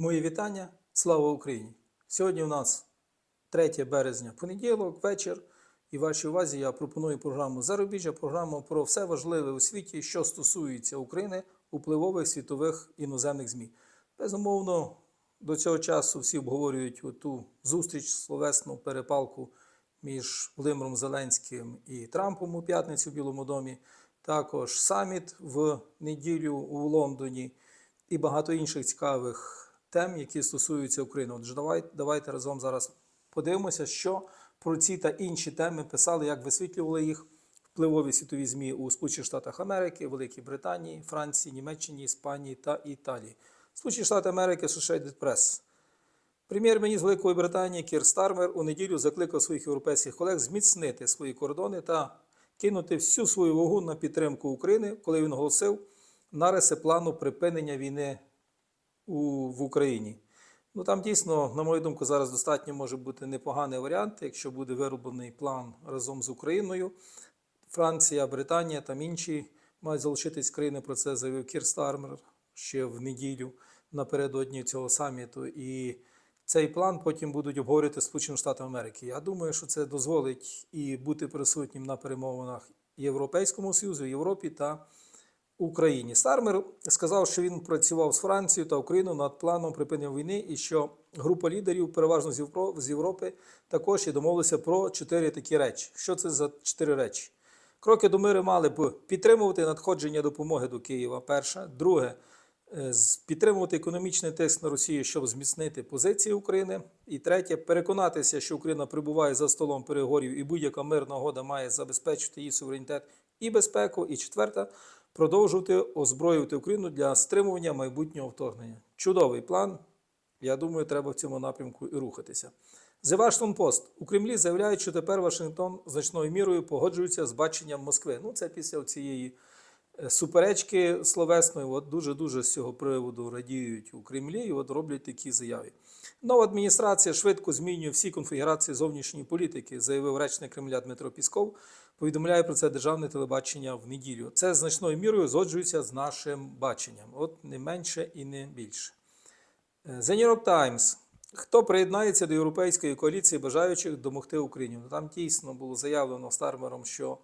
Мої вітання. Слава Україні! Сьогодні у нас 3 березня, понеділок, вечір. І вашій увазі я пропоную програму Зарубіжжя, програму про все важливе у світі, що стосується України впливових світових іноземних ЗМІ. Безумовно, до цього часу всі обговорюють ту зустріч, словесну перепалку між Володимиром Зеленським і Трампом у п'ятницю в Білому домі. Також саміт в неділю у Лондоні і багато інших цікавих тем, які стосуються України. Отже, давайте, давайте разом зараз подивимося, що про ці та інші теми писали, як висвітлювали їх впливові світові ЗМІ у Сполучених Штатах Америки, Великій Британії, Франції, Німеччині, Іспанії та Італії. Сполучені Штати Америки Associated Press. Прем'єр-міністр Великої Британії Кір Стармер у неділю закликав своїх європейських колег зміцнити свої кордони та кинути всю свою вагу на підтримку України, коли він оголосив нариси плану припинення війни у, в Україні. Ну там дійсно, на мою думку, зараз достатньо може бути непоганий варіант, якщо буде вироблений план разом з Україною. Франція, Британія там інші мають залишитись країни. Про це заявив Кір Стармер ще в неділю напередодні цього саміту. І цей план потім будуть обговорювати Сполучені Штати Америки. Я думаю, що це дозволить і бути присутнім на перемовинах Європейському Союзу, Європі та Україні. Стармер сказав, що він працював з Францією та Україною над планом припинення війни, і що група лідерів, переважно з Європи, також і домовилися про чотири такі речі. Що це за чотири речі? Кроки до миру мали б підтримувати надходження допомоги до Києва. Перше, друге, е, підтримувати економічний тиск на Росію, щоб зміцнити позиції України. І третє, переконатися, що Україна прибуває за столом переговорів і будь-яка мирна угода має забезпечити її суверенітет і безпеку. І четверте, продовжувати озброювати Україну для стримування майбутнього вторгнення. Чудовий план. Я думаю, треба в цьому напрямку і рухатися. The Washington Post. у Кремлі заявляють, що тепер Вашингтон значною мірою погоджується з баченням Москви. Ну, це після цієї суперечки словесної. От дуже дуже з цього приводу радіють у Кремлі і от роблять такі заяви. Нова адміністрація швидко змінює всі конфігурації зовнішньої політики, заявив речник Кремля Дмитро Пісков. Повідомляє про це державне телебачення в неділю. Це значною мірою згоджується з нашим баченням. От не менше і не більше. Е, The New York Times. Хто приєднається до європейської коаліції бажаючих допомогти Україні? Ну, Там дійсно було заявлено Стармером, що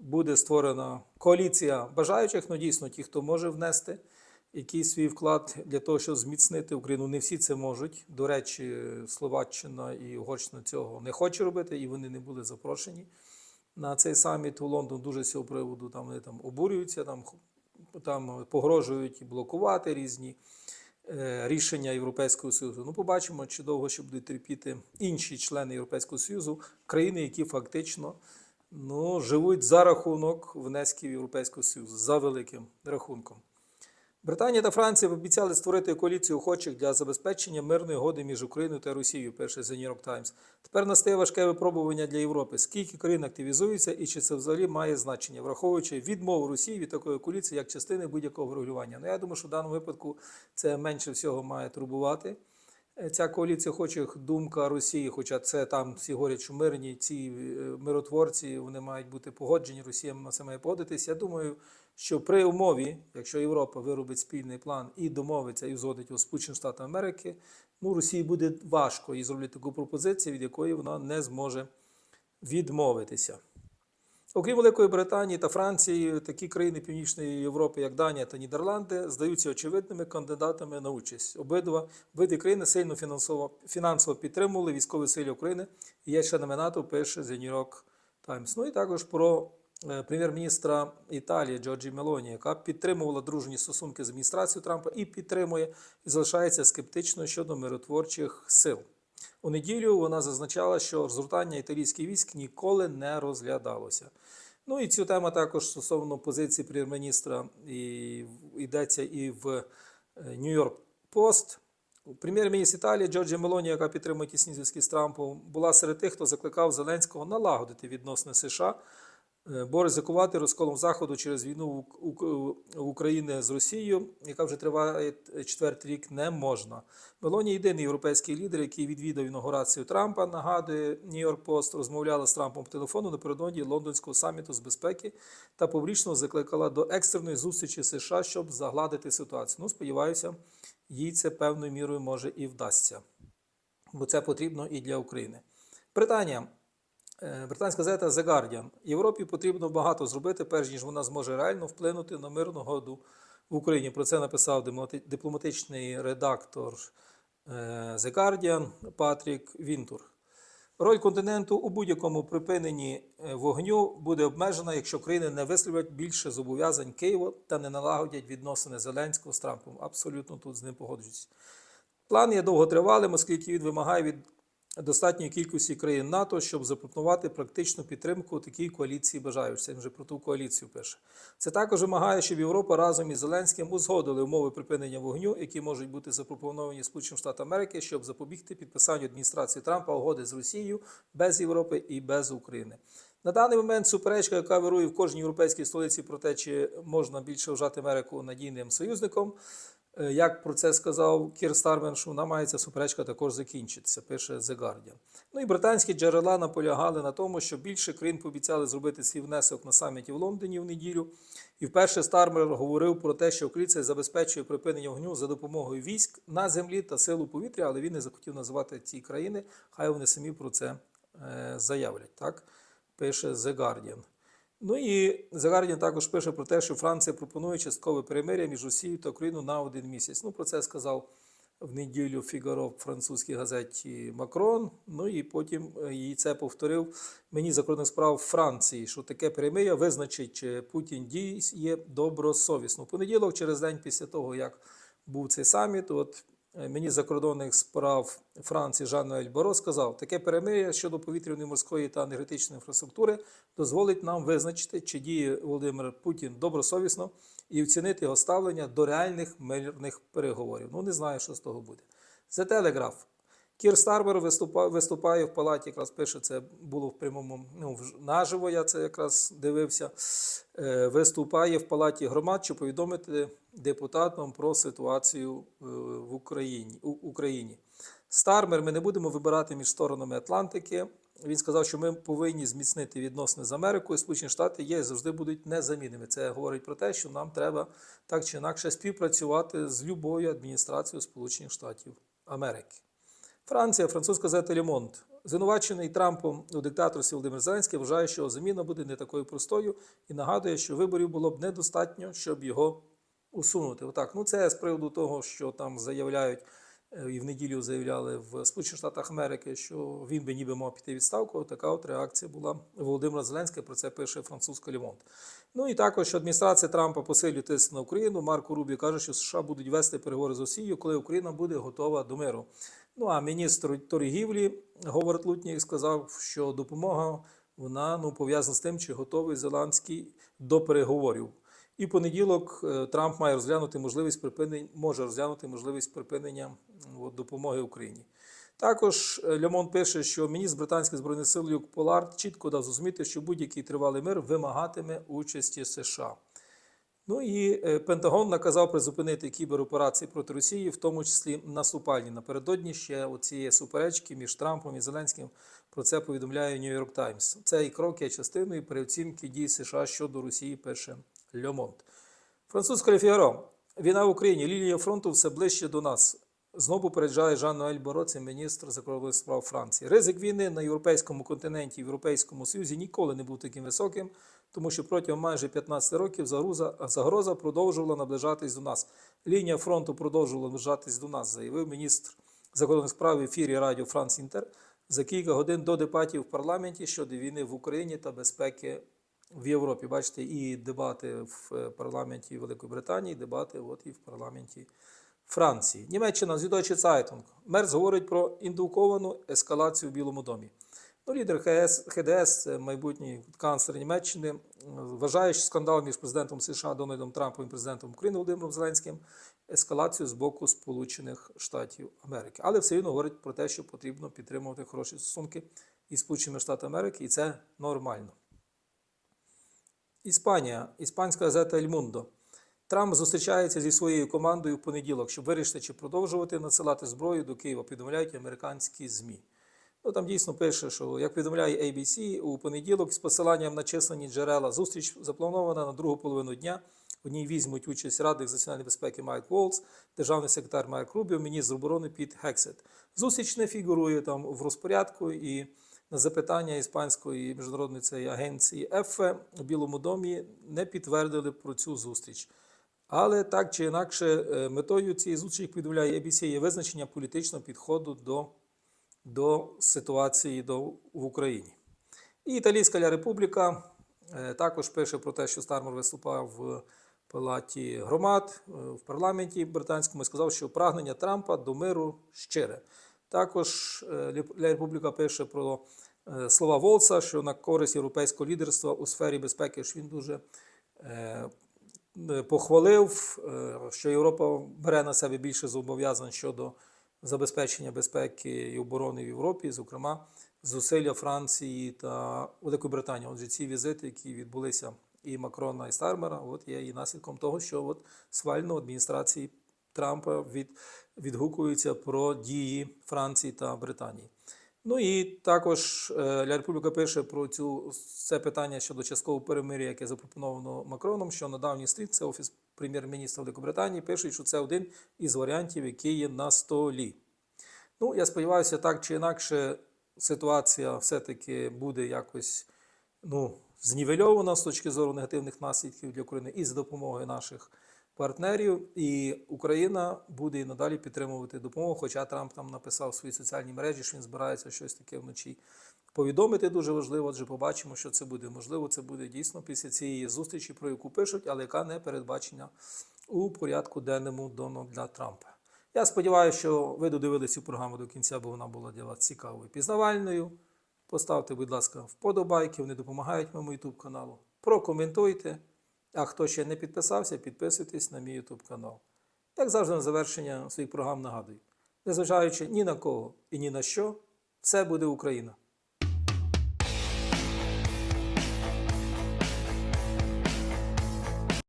буде створена коаліція бажаючих, ну дійсно ті, хто може внести якийсь свій вклад для того, щоб зміцнити Україну. Не всі це можуть. До речі, Словаччина і Угорщина цього не хоче робити, і вони не були запрошені на цей саміт у Лондон. Дуже з цього приводу там вони там обурюються, там, там погрожують блокувати різні е, рішення Європейського Союзу. Ну, побачимо, чи довго ще будуть терпіти інші члени Європейського Союзу, країни, які фактично ну, живуть за рахунок внесків Європейського Союзу, за великим рахунком. Британія та Франція пообіцяли створити коаліцію охочих для забезпечення мирної угоди між Україною та Росією. Перше The New York Times. Тепер настає важке випробування для Європи. Скільки країн активізується і чи це взагалі має значення, враховуючи відмову Росії від такої коаліції як частини будь-якого регулювання. Ну я думаю, що в даному випадку це менше всього має турбувати. Е, Ця коаліція охочих думка Росії, хоча це там всі говорять, що мирні ці е, миротворці вони мають бути погоджені. Росія на це має погодитись. Я думаю, що при умові, якщо Європа виробить спільний план і домовиться і узгодить його з Сполученими Штатами Америки, ну Росії буде важко і зробити таку пропозицію, від якої вона не зможе відмовитися. Окрім Великої Британії та Франції, такі країни Північної Європи, як Данія та Нідерланди, здаються очевидними кандидатами на участь. Обидва обидві країни сильно фінансово, фінансово підтримували військові сили України і є членами НАТО, пише The New York Times. Ну і також про е, прем'єр-міністра Італії Джорджі Мелоні, яка підтримувала дружні стосунки з адміністрацією Трампа і підтримує і залишається скептичною щодо миротворчих сил. У неділю вона зазначала, що розгортання італійських військ ніколи не розглядалося. Ну і цю тему також стосовно позиції прем'єр-міністра йдеться і в Нью-Йорк Пост. Прем'єр-міністр Італії Джорджі Мелоні, яка підтримує тісні зв'язки з Трампом, була серед тих, хто закликав Зеленського налагодити відносини США Е, Бо ризикувати розколом Заходу через війну України з Росією, яка вже триває четвертий рік, не можна. Мелоні єдиний європейський лідер, який відвідав інаугурацію Трампа. Нагадує Нью-Йорк Пост розмовляла з Трампом по телефону напередодні лондонського саміту з безпеки та публічно закликала до екстреної зустрічі США, щоб загладити ситуацію. Ну, сподіваюся, їй це певною мірою може і вдасться, бо це потрібно і для України. Британія. Е, Британська газета The Guardian. Європі потрібно багато зробити, перш ніж вона зможе реально вплинути на мирну году в Україні. Про це написав дипломатичний редактор е, The Guardian Патрік Вінтур. Роль континенту у будь-якому припиненні е, вогню буде обмежена, якщо країни не висловлять більше зобов'язань Києва та не налагодять відносини Зеленського з Трампом. Абсолютно тут з ним погоджуюсь. План є довготривалим, оскільки він вимагає від достатньої кількості країн НАТО, щоб запропонувати практичну підтримку такій коаліції бажаючих. Це вже про ту коаліцію пише. Це також вимагає, щоб Європа разом із Зеленським узгодили умови припинення вогню, які можуть бути запропоновані Сполученим Штатам Америки, щоб запобігти підписанню адміністрації Трампа угоди з Росією без Європи і без України. На даний момент суперечка, яка вирує в кожній європейській столиці про те, чи можна більше вважати Америку надійним союзником. Е, Як про це сказав Кір Стармен, що вона має ця суперечка також закінчитися, пише The Guardian. Ну і британські джерела наполягали на тому, що більше країн пообіцяли зробити свій внесок на саміті в Лондоні в неділю. І вперше Стармер говорив про те, що Коаліція забезпечує припинення вогню за допомогою військ на землі та силу повітря, але він не захотів називати ці країни. Хай вони самі про це е, заявлять. Так пише The Guardian. Ну і The також пише про те, що Франція пропонує часткове перемир'я між Росією та Україною на один місяць. Ну, про це сказав в неділю Фігаро в французькій газеті Макрон. Ну і потім е, і це повторив мені закордонних справ Франції, що таке перемир'я визначить, чи Путін діє добросовісно. В понеділок, через день після того, як був цей саміт, от е, мені закордонних справ Франції Жан-Ноель Боро сказав, таке перемир'я щодо повітряної, морської та енергетичної інфраструктури дозволить нам визначити, чи діє Володимир Путін добросовісно і оцінити його ставлення до реальних мирних переговорів. Ну, не знаю, що з того буде. Це Telegraph. Кір Старбер виступає, виступає в палаті, якраз пише, це було в прямому ну, наживо, я це якраз дивився. Е, виступає в палаті громад, щоб повідомити депутатам про ситуацію е, в Україні. У, Україні. Стармер, ми не будемо вибирати між сторонами Атлантики. Він сказав, що ми повинні зміцнити відносини з Америкою. Сполучені Штати є завжди будуть незамінними. Це говорить про те, що нам треба так чи інакше співпрацювати з любою адміністрацією Сполучених Штатів Америки. Франція, французька газета Лемонт. Звинувачений Трампом у диктаторстві Володимир Зеленський вважає, що заміна буде не такою простою і нагадує, що виборів було б недостатньо, щоб його усунути. Отак, ну це з приводу того, що там заявляють е, і в неділю заявляли в Сполучених Штатах Америки, що він би ніби мав піти відставку. Така от реакція була Володимира Зеленського. Про це пише французька Лемонт. Ну і також адміністрація Трампа посилює тиск на Україну. Марко Рубі каже, що США будуть вести переговори з Росією, коли Україна буде готова до миру. Ну а міністр торгівлі Говард Лутнік сказав, що допомога вона ну пов'язана з тим, чи готовий Зеленський до переговорів. І понеділок е, Трамп має розглянути можливість припинення, може розглянути можливість припинення от, допомоги Україні. Також е, Лемон пише, що міністр британських збройних сил Люк Полар чітко дав зрозуміти, що будь-який тривалий мир вимагатиме участі США. Ну і е, Пентагон наказав призупинити кібероперації проти Росії, в тому числі наступальні. Напередодні ще оцієї суперечки між Трампом і Зеленським. Про це повідомляє Нью-Йорк Таймс. Цей крок є частиною переоцінки дій США щодо Росії, пише Льомонт. Французька Фігаро. Війна в Україні. Лінія фронту все ближче до нас. Знову попереджає Жан-Ноель Боро, це міністр закордонних справ Франції. Ризик війни на європейському континенті, в Європейському Союзі ніколи не був таким високим, тому що протягом майже 15 років загроза, загроза продовжувала наближатись до нас. Лінія фронту продовжувала наближатись до нас, заявив міністр закордонних справ в ефірі Радіо Франс Інтер за кілька годин до дебатів в парламенті щодо війни в Україні та безпеки в Європі. Бачите, і дебати в е, парламенті Великої Британії, дебати от і в парламенті Франції. Німеччина Süddeutsche Zeitung. Мерц говорить про індуковану ескалацію в Білому домі. Ну, лідер ХС, ХДС, майбутній канцлер Німеччини, вважає, що скандал між президентом США Дональдом Трампом і президентом України Володимиром Зеленським ескалацію з боку Сполучених Штатів Америки. Але все рівно говорить про те, що потрібно підтримувати хороші стосунки із Сполученими Штатами Америки, і це нормально. Іспанія, іспанська газета «Ель Мундо». Трамп зустрічається зі своєю командою в понеділок, щоб вирішити, чи продовжувати надсилати зброю до Києва, повідомляють американські ЗМІ. Ну, там дійсно пише, що, як повідомляє ABC, у понеділок з посиланням на численні джерела зустріч запланована на другу половину дня. В ній візьмуть участь радник з національної безпеки Майк Волц, державний секретар Майк Рубіо, міністр оборони Піт Гексет. Зустріч не фігурує там в розпорядку і на запитання іспанської міжнародної цієї агенції ЕФЕ у Білому домі не підтвердили про цю зустріч. Але так чи інакше, е, метою цієї зустрічі, як повідомляє ABC, є визначення політичного підходу до, до ситуації до, в Україні. І Італійська Ля Републіка е, також пише про те, що Стармер виступав в палаті громад е, в парламенті британському і сказав, що прагнення Трампа до миру щире. Також Ля Републіка пише про слова Волца, що на користь європейського лідерства у сфері безпеки що він дуже похвалив, е, що Європа бере на себе більше зобов'язань щодо забезпечення безпеки і оборони в Європі, зокрема зусилля Франції та Великої Британії. Отже, ці візити, які відбулися і Макрона, і Стармера, от є і наслідком того, що от свально адміністрації Трампа від, відгукуються про дії Франції та Британії. Ну і також е, Ля Републіка пише про цю це питання щодо часткового перемир'я, яке запропоновано Макроном, що на давній стріт це офіс прем'єр-міністра Великобританії пишуть, що це один із варіантів, який є на столі. Ну, я сподіваюся, так чи інакше ситуація все-таки буде якось ну, знівельована з точки зору негативних наслідків для України і за допомогою наших партнерів. І Україна буде і надалі підтримувати допомогу. Хоча Трамп там написав в своїй соціальній мережі, що він збирається щось таке вночі повідомити. Дуже важливо, адже побачимо, що це буде. Можливо, це буде дійсно після цієї зустрічі, про яку пишуть, але яка не передбачена у порядку денному Дональда Трампа. Я сподіваюся, що ви додивилися цю програму до кінця, бо вона була для вас цікавою і пізнавальною. Поставте, будь ласка, вподобайки, вони допомагають моєму YouTube каналу. Прокоментуйте. А хто ще не підписався, підписуйтесь на мій YouTube канал. Як завжди, на завершення своїх програм нагадую: незважаючи ні на кого і ні на що, все буде Україна.